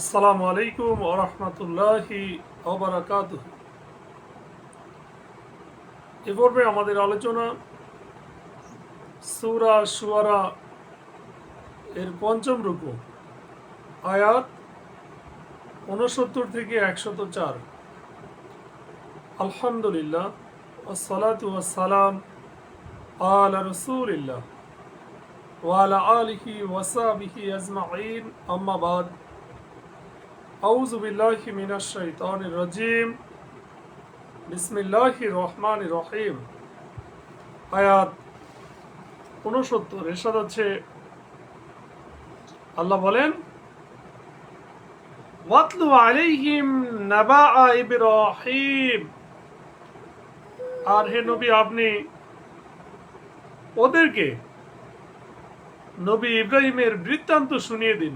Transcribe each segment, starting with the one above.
আসসালামু আলাইকুম ওরহমতুল্লাহি এ পর্বে আমাদের আলোচনা সুরা সুয়ারা এর পঞ্চম রূপ আয়াত উনসত্তর থেকে একশত চার। আলহামদুলিল্লাহ, আসসালাতু আসসালাম আলা রসুলিল্লাহ ওয়ালা আলিহি ওয়াসাবিহি আজমাইন। আম্মা বাদ। আউযু বিল্লাহি মিনাশ শাইতানির রাজিম। বিসমিল্লাহির রহমানির রহিম। আয়াত উনসত্তর এরশাদ হচ্ছে আল্লাহ বলেন, ওয়াতলু আলাইহিম নাবা ইব্রাহিম। আর হে নবী, আপনি ওদেরকে নবী ইব্রাহিমের বৃত্তান্ত শুনিয়ে দিন।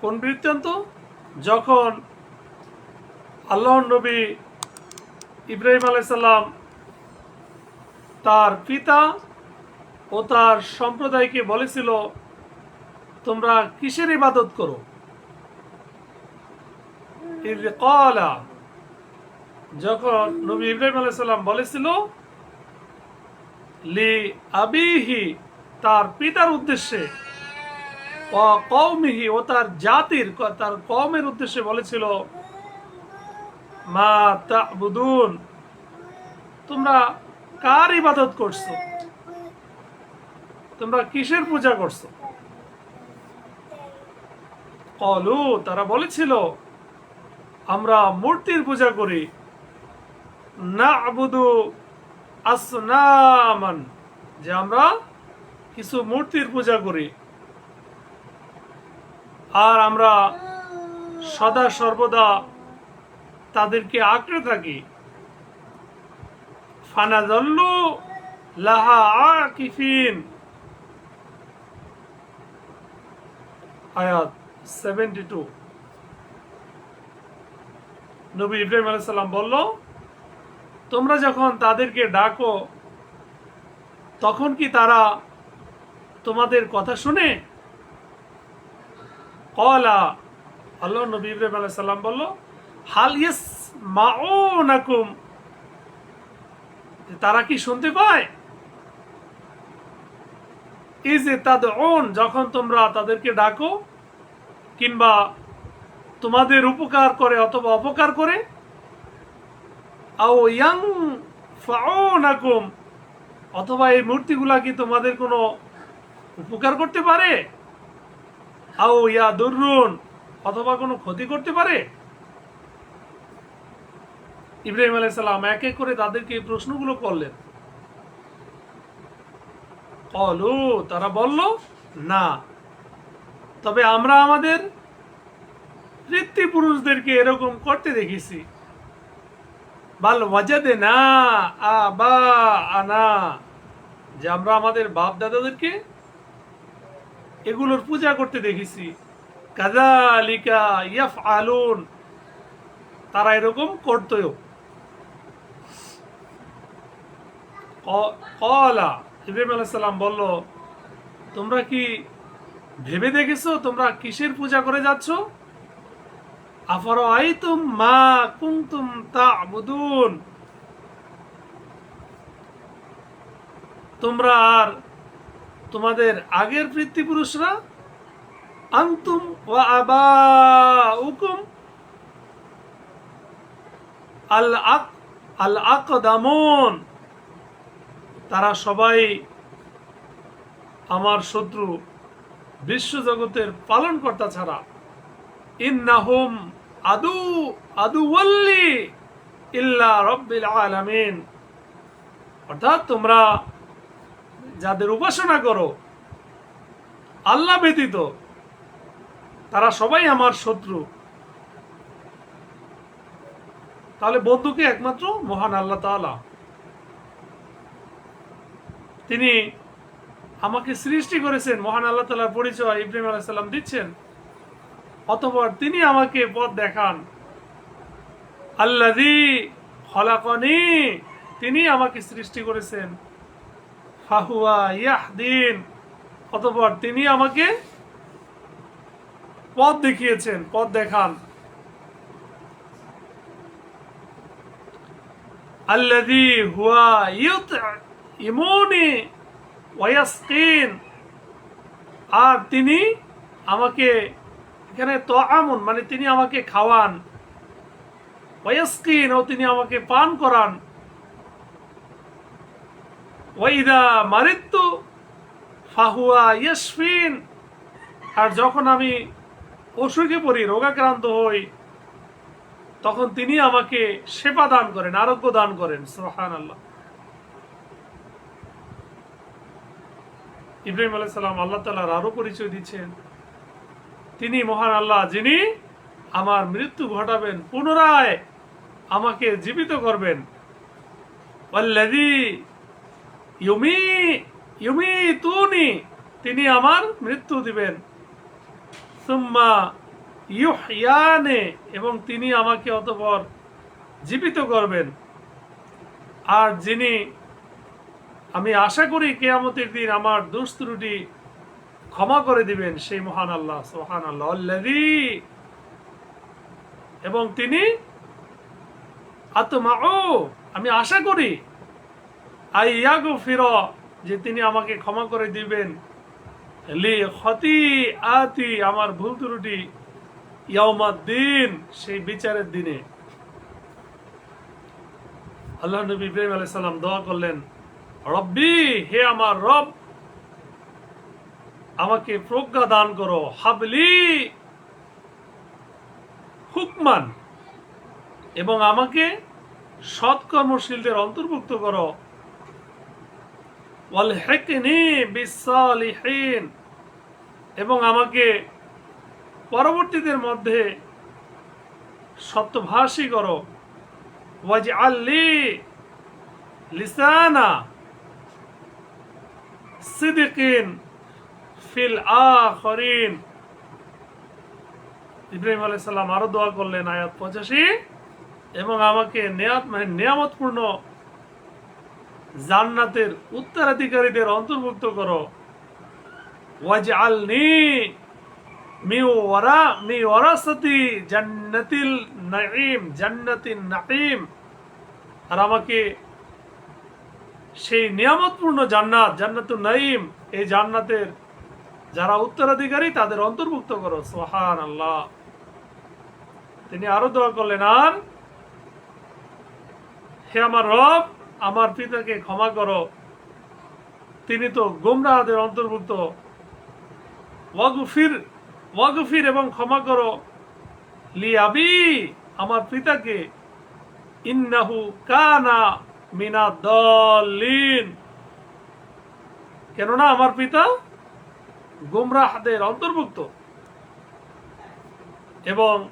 কোন বৃত্তান্ত? যখন আল্লাহ নবী ইব্রাহিম আলাইসাল্লাম তার পিতা ও তার সম্প্রদায়কে বলেছিল, তোমরা কিসের ইবাদত করো? যখন নবী ইব্রাহিম আলাইসাল্লাম বলেছিল, লি আবিহি, তার পিতার উদ্দেশ্যে কৌমিহি ও তার জাতির, তার কমের উদ্দেশ্যে বলেছিল, মা তাবুদুন, তোমরা কার ইবাদত করছ? তোমরা কিসের পূজা করছ? কলু, তারা বলেছিল, আমরা মূর্তির পূজা করি। না আবুদু আসনামান, যে আমরা কিছু মূর্তির পূজা করি। আর আমরা সদা সর্বদা তাদেরকে আঁকড়ে থাকি। ফানাজল্লু লাহা আকিফিন। আয়াত সেভেন্টি টু নবী ইব্রাহিম আলাইসাল্লাম বলল, তোমরা যখন তাদেরকে ডাকো, তখন কি তারা তোমাদের কথা শুনে কলা আল্লাহ নবী ইব্রাহিম আলাইহিস সালাম বলল হাল ইয়েস মাউনাকুম তারা কি শুনতে পায়? ইজ তাদউন যখন তোমরা তাদেরকে ডাকো, কিংবা তোমাদের উপকার করে অথবা অপকার করে, আও ইয়াং ফাউনাকুম অথবা এই মূর্তিগুলা কি তোমাদের কোনো উপকার করতে পারে? আও ইয়া দুরুন অথবা কোনো ক্ষতি করতে পারে? ইব্রাহিম আলাইসাল্লাম এক এক করে তাদেরকে এই প্রশ্নগুলো করলেন। কলু, তারা বলল, না। তবে আমরা আমাদের পুরুষদেরকে এরকম করতে দেখেছি। বাল ওয়াজাদে না আবা আনা, যে আমরা আমাদের বাপ দাদাদেরকে এগুলোর পূজা করতে দেখেছি। কাজালিকা ইয়াফ আলুন তারা এরকম করতও কলা। ইব্রাহিম আলাইসাল্লাম বলল, তোমরা কি ভেবে দেখেছ? তোমরা কিসের পূজা করে যাচ্ছ? আফার আইতুম মা কুমতুম তাবুদুন। তোমরা আর তোমাদের আগের পিতৃপুরুষরা, আন্তুম ওয়া আবা উকুম আল আক, আল আকদামুন। তারা সবাই আমার শত্রু, বিশ্বজগতের পালনকর্তা ছাড়া। ইন্নাহুম আদু আদুওয়াল্লি ইল্লা রব্বিল আলামিন। অর্থাৎ তোমরা যাদের উপাসনা করো, আল্লাহ ব্যতীত তারা সবাই আমার শত্রু। তাহলে বন্ধুকে একমাত্র মহান আল্লাহ তাআলা? তিনি আমাকে সৃষ্টি করেছেন, মহান আল্লাহ তালার পরিচয় ইব্রাহিম আলাইসাল্লাম দিচ্ছেন। অতপর তিনি আমাকে পথ দেখান। আল্লাদি খলাকনি, তিনি আমাকে সৃষ্টি করেছেন। ইয়াহদিন। অতপর তিনি আমাকে পথ দেখিয়েছেন, পথ দেখান। আল্লাদি হুয়া ইউত ইমনি ওয়াসকিন আর তিনি আমাকে এখানে তো আমন মানে তিনি আমাকে খাওয়ান। ওয়াসকিন ও তিনি আমাকে পান করান। ওয়াইদা মারিত্তু ফাহুয়া ইয়াসফিন আর যখন আমি অসুখে পড়ি, রোগাক্রান্ত হই, তখন তিনি আমাকে সেবা দান করেন, আরোগ্য দান করেন। সোহান আল্লাহ ইব্রাহিম আল্লাহ তালার আরও পরিচয় দিচ্ছেন। তিনি মহান আল্লাহ, যিনি আমার মৃত্যু ঘটাবেন, পুনরায় আমাকে জীবিত করবেন। ইউমি ইউমি, তুনি, তিনি আমার মৃত্যু দিবেন। সুম্মা এবং তিনি আমাকে অতপর জীবিত করবেন। আর যিনি, আমি আশা করি কেয়ামতের দিন আমার দোষ ত্রুটি ক্ষমা করে দিবেন, সেই মহান আল্লাহ সোহান আল্লাহ এবং তিনি আত্মা ও আমি আশা করি আইয়াগো ফির, যে তিনি আমাকে ক্ষমা করে দিবেন। লি ক্ষতি আতি, আমার ভুল ত্রুটি দিন সেই বিচারের দিনে। আল্লাহ নবী ইব্রাহিম আলাইহিস সালাম দোয়া করলেন, রব্বি, হে আমার রব, আমাকে প্রজ্ঞা দান করো। হাবলি হুকমান এবং আমাকে সৎকর্মশীলদের অন্তর্ভুক্ত করো। এবং আমাকে পরবর্তীদের মধ্যে সত্যভাষী করো। লিসানা সিদিকিন ফিল ইব্রাহিম আলাইহিস সালাম আরও দোয়া করলেন, আয়াত পঁচাশি। এবং আমাকে নেয়াত মানে নিয়ামতপূর্ণ জান্নাতের উত্তরাধিকারীদের অন্তর্ভুক্ত করো। আর আমাকে সেই নিয়ামতপূর্ণ জান্নাত জান্নাতুল নাঈম, এই জান্নাতের যারা উত্তরাধিকারী তাদের অন্তর্ভুক্ত করো। সোহান আল্লাহ তিনি আরও দোয়া করলেন, আর হে আমার রব আমার পিতাকে ক্ষমা করো। তিনি তো গোমরাহদের অন্তর্ভুক্ত। ওয়াগুফির ওয়াগুফির এবং ক্ষমা করো। লিয়াবি, আমার পিতাকে ইন্নাহু কানা মিনা দলিন কেননা আমার পিতা গোমরাহদের অন্তর্ভুক্ত। এবং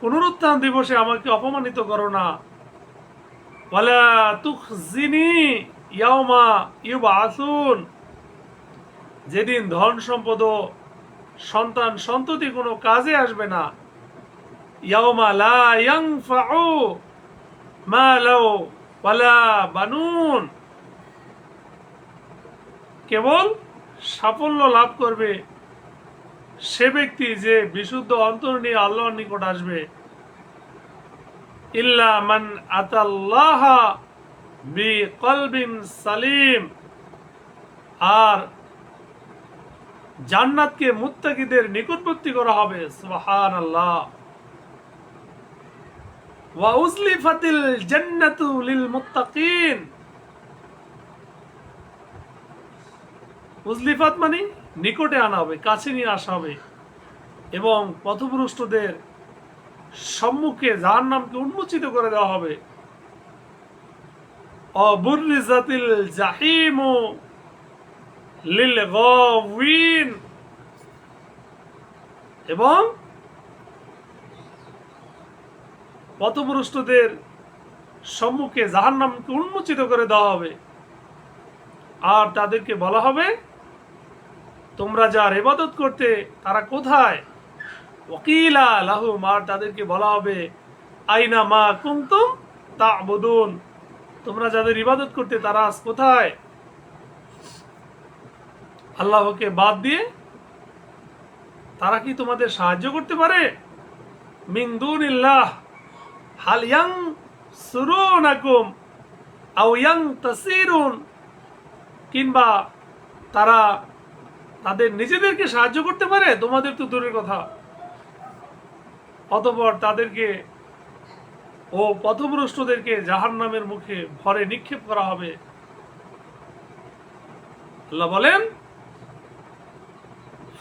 পুনরুত্থান দিবসে আমাকে অপমানিত করো না। যেদিন ধন সম্পদ সন্তান সন্ততি কোনো কাজে আসবে না। কেবল সাফল্য লাভ করবে সে ব্যক্তি যে বিশুদ্ধ অন্তর নিয়ে আল্লাহর নিকট আসবে। ইল্লা মান আতাল্লাহ বি কলবিন সালিম। আর জান্নাতকে মুত্তাকিদের নিকটবর্তী করা হবে সুবহান আল্লাহ ওয়া উজলিফাতিল জান্নাতু লিল মুত্তাকিন। উজলিফাত মানে নিকটে আনা হবে, কাছে নিয়ে আসা হবে। এবং পথভ্রষ্টদের সম্মুখে যার নামকে উন্মোচিত করে দেওয়া হবে। অবুরিজাতিল জাহিম এবং পথভ্রষ্টদের সম্মুখে যাহার নামকে উন্মোচিত করে দেওয়া হবে। আর তাদেরকে বলা হবে, তোমরা যার ইবাদত করতে, তারা কোথায়? ওকিলা লাহুম আর তাদেরকে বলা হবে, আইনা মা কুমতুম তা বদুন তোমরা যাদের ইবাদত করতে, তারা আজ কোথায়? আল্লাহকে বাদ দিয়ে তারা কি তোমাদের সাহায্য করতে পারে? তাসিরুন কিংবা তারা তাদের নিজেদেরকে সাহায্য করতে পারে? তোমাদের তো দূরের কথা। অতপর তাদেরকে ও পথভ্রষ্টদেরকে জাহান নামের মুখে ভরে নিক্ষেপ করা হবে। আল্লাহ বলেন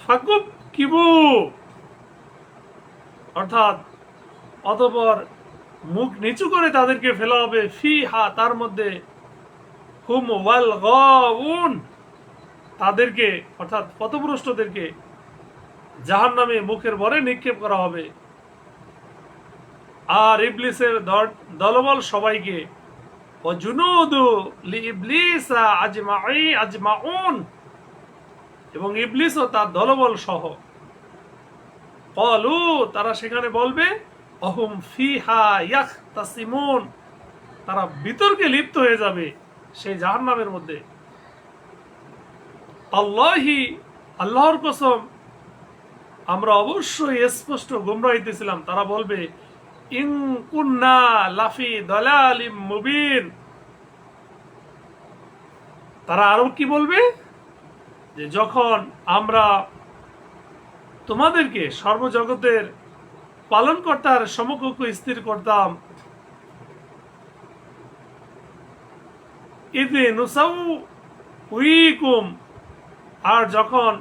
ফাকুব কিবু অর্থাৎ, অতপর মুখ নিচু করে তাদেরকে ফেলা হবে। ফি হা তার মধ্যে হুম ওয়াল গাউন। তাদেরকে, অর্থাৎ পথভ্রষ্টদেরকে জাহান নামে মুখের ভরে নিক্ষেপ করা হবে। আর ইবলিসের দলবল সবাইকে এবং ইবলিস ও তার দলবল সহ। কলু, তারা সেখানে বলবে, অহুম ফিহা ইয়াখ তাসিমুন তারা বিতর্কে লিপ্ত হয়ে যাবে সেই জাহান্নামের মধ্যে। আল্লাহি, আল্লাহর কসম, আমরা অবশ্যই স্পষ্ট গুমরা হইতেছিলাম তারা বলবে লাফি মুবিন। তারা আরও কি বলবে? যে যখন আমরা তোমাদেরকে সর্বজগতের পালনকর্তার সমকক্ষ স্থির করতাম, ইদে নুসাউ উইকুম, আর যখন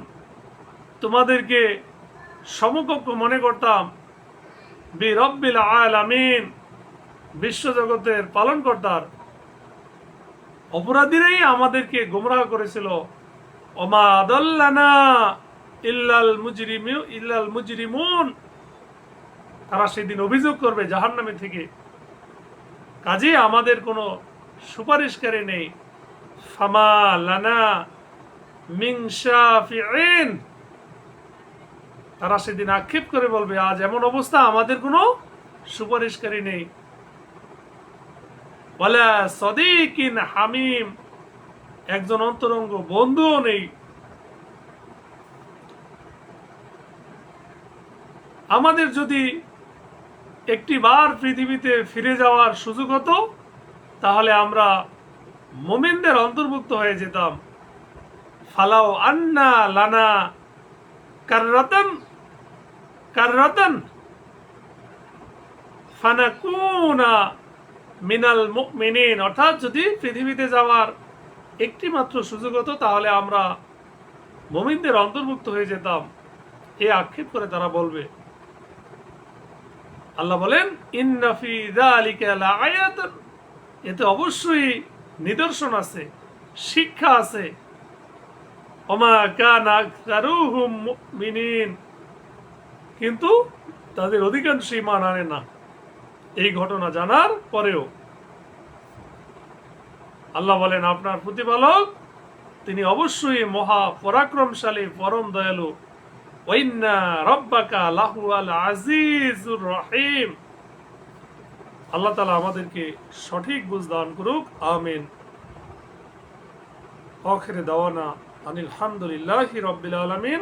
তোমাদেরকে সমকক্ষ মনে করতাম বি রব্বিল আলামিন। বিশ্বজগতের পালনকর্তার অপরাধীরাই আমাদেরকে গোমরাহ করেছিল। ওমা আদাল্লানা ইল্লাল ইল্লাল মুজরিমুন। তারা সেদিন অভিযোগ করবে জাহান্নামে থেকে। কাজে আমাদের কোনো সুপারিশকারী নেই। ফামা লানা মিং শাফিঈন। তারা সেদিন আক্ষেপ করে বলবে, আজ এমন অবস্থা, আমাদের কোনো সুপারিশকারী নেই। বলে সদিকিন হামিম, একজন অন্তরঙ্গ বন্ধুও নেই। আমাদের যদি একটি বার পৃথিবীতে ফিরে যাওয়ার সুযোগ হতো, তাহলে আমরা মোমেনদের অন্তর্ভুক্ত হয়ে যেতাম। ফালাও আন্না লানা কাররাতান কাররাতান ফানাকুনা মিনাল মুমিনিন অর্থাৎ যদি পৃথিবীতে যাওয়ার একটি মাত্র সুযোগ হতো, তাহলে আমরা মুমিনদের অন্তর্ভুক্ত হয়ে যেতাম। এ আক্ষেপ করে তারা বলবে, আল্লাহ বলেন ইন্নাফি যালিকা লাআয়াতান এতে অবশ্যই নিদর্শন আছে, শিক্ষা আছে। ওমা কানা মুমিনিন। কিন্তু তাদের অধিকাংশই মান আনে না। এই ঘটনা জানার পরেও আল্লাহ বলেন, আপনার প্রতিপালক, তিনি অবশ্যই মহা পরাক্রমশালী, পরম দয়ালু। আল্লাহ তালা আমাদেরকে সঠিক বুঝ দান করুক, আমিন। আখিরে দাওয়ানা আনিল হামদুলিল্লাহি রব্বিল আলামিন।